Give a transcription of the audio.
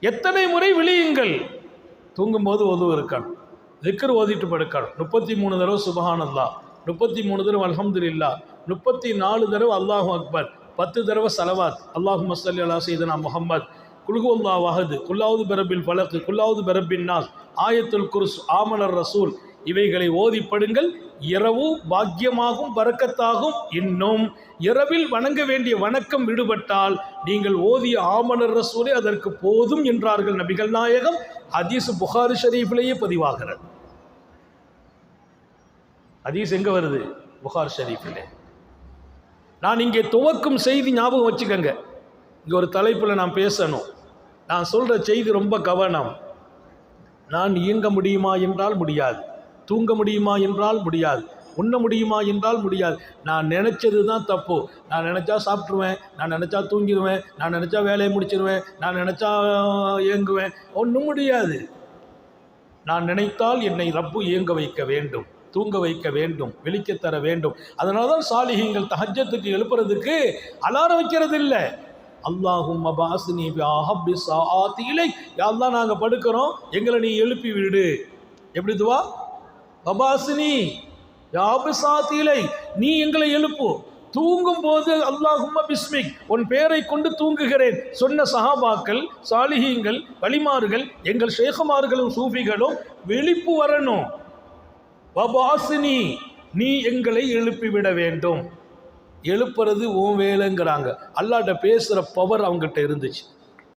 எத்தனை முறை விழியுங்கள். தூங்கும்போது ஒதுவு இருக்கணும் திக்கர் ஓதிட்டு படுக்கணும் முப்பத்தி மூணு தடவை சுபஹானல்லா முப்பத்தி மூணு தடவை அல்ஹம்துலில்லா முப்பத்தி நாலு தடவை அல்லாஹு அக்பர். பத்து தடவை சலவாத். அல்லாஹு மஸ்லி அல்லா சைதனா முகமது குல்கு அல்லா வஹது. குல்லாவது பெரபில் பலக்கு குல்லாவது பெரபின் நாஸ் ஆயத்துல் குருஸ். ஆமனர் ரசூல். இவைகளை ஓதிப்படுங்கள் இரவு பாக்கியமாகும் பறக்கத்தாகும் இன்னும். இரவில் வணங்க வேண்டிய வணக்கம் விடுபட்டால் நீங்கள் ஓதிய ஆமணர் ரசூலே அதற்கு போதும் என்றார்கள் நபிகள் நாயகம். ஹதீஸ் புகாரி ஷரீஃபிலேயே பதிவாகிறது. ஹதீஸ் எங்கே வருது? புகார் ஷரீஃபிலே. நான் இங்கே துவக்கும் செய்தி ஞாபகம் வச்சுக்கோங்க. இங்கே ஒரு தலைப்பில் நான் பேசணும். நான் சொல்கிற செய்தி ரொம்ப கவனம். நான் இயங்க முடியுமா என்றால் முடியாது. தூங்க முடியுமா என்றால் முடியாது. உண்ண முடியுமா என்றால் முடியாது. நான் நினச்சது தான் தப்பு. நான் நினச்சா சாப்பிட்ருவேன் நான் நினச்சா தூங்கிடுவேன் நான் நினச்சா வேலையை முடிச்சிருவேன் நான் நினச்சா இயங்குவேன். ஒன்றும் முடியாது. நான் நினைத்தால் என்னை ரப்பு இயங்க வைக்க வேண்டும் தூங்க வைக்க வேண்டும் விழிக்க தர வேண்டும். அதனால தான் சாலிகைகள் தஹஜத்துக்கு எழுப்புறதுக்கு அலாரம் வைக்கிறது இல்லை அல்லாஹும் மபாசினி அஹப்பி சாத்திலை யாரெல்லாம் நாங்கள் படுக்கிறோம் எங்களை நீ எழுப்பி விடு. எப்படி துவா? மபாசினி யாபிசாத்திலை நீ எங்களை எழுப்பு. தூங்கும் போது அல்லாஹும்ம பிஸ்மிக் உன் பேரை கொண்டு தூங்குகிறேன் சொன்ன சஹாபாக்கள் சாலிஹீங்கள் வலிமார்கள் எங்கள் ஷேகுமார்களும் சூஃபிகளும் விழிப்பு வரணும். பபாசினி நீ எங்களை எழுப்பிவிட வேண்டும். எழுப்புறது உன் வேலைங்கிறாங்க. அல்லாட்ட பேசுகிற பவர் அவங்ககிட்ட இருந்துச்சு.